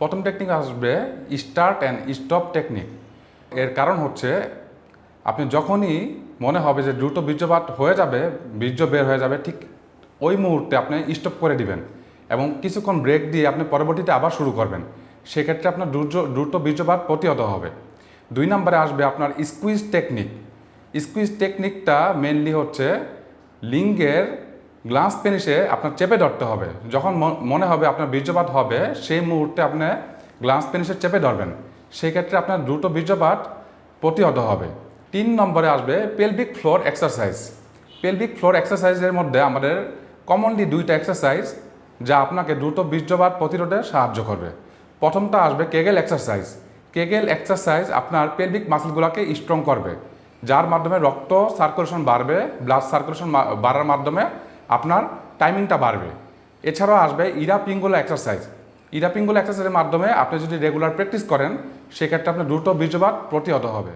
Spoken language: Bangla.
প্রথম টেকনিক আসবে স্টার্ট অ্যান্ড স্টপ টেকনিক এর কারণ হচ্ছে, আপনি যখনই মনে হবে যে দ্রুত বীর্যপাত হয়ে যাবে, বীর্য বের হয়ে যাবে, ঠিক ওই মুহূর্তে আপনি স্টপ করে দিবেন এবং কিছুক্ষণ ব্রেক দিয়ে আপনি পরবর্তীতে আবার শুরু করবেন। সেক্ষেত্রে আপনার দ্রুত দ্রুত বীর্যপাত প্রতিহত হবে। দুই নম্বরে আসবে আপনার স্কুইজ টেকনিক স্কুইজ টেকনিকটা মেনলি হচ্ছে লিঙ্গের গ্লাস পেনিসে আপনার চেপে ধরতে হবে। যখন মনে হবে আপনার বীর্যপাত হবে, সেই মুহূর্তে আপনি গ্লাস পেনিসে চেপে ধরবেন। সেই ক্ষেত্রে আপনার দ্রুত বীর্যপাত প্রতিহত হবে। তিন নম্বরে আসবে pelvic floor exercise pelvic floor এক্সারসাইজের মধ্যে আমাদের কমনলি দুইটা এক্সারসাইজ যা আপনাকে দ্রুত বীর্যপাত প্রতিরোধে সাহায্য করবে। প্রথমটা আসবে কেগেল এক্সারসাইজ কেগেল এক্সারসাইজ আপনার পেলভিক মাসলগুলোকে স্ট্রং করবে, যার মাধ্যমে রক্ত সার্কুলেশন বাড়বে ব্লাড সার্কুলেশন বাড়ার মাধ্যমে আপনার টাইমিংটা বাড়বে। এছাড়াও আসবে ইরা পিঙ্গুলা এক্সারসাইজ ইরা পিঙ্গুলা এক্সারসাইজের মাধ্যমে আপনি যদি রেগুলার প্র্যাকটিস করেন, সেক্ষেত্রে আপনার দ্রুত বীর্যপাত প্রতিহত হবে।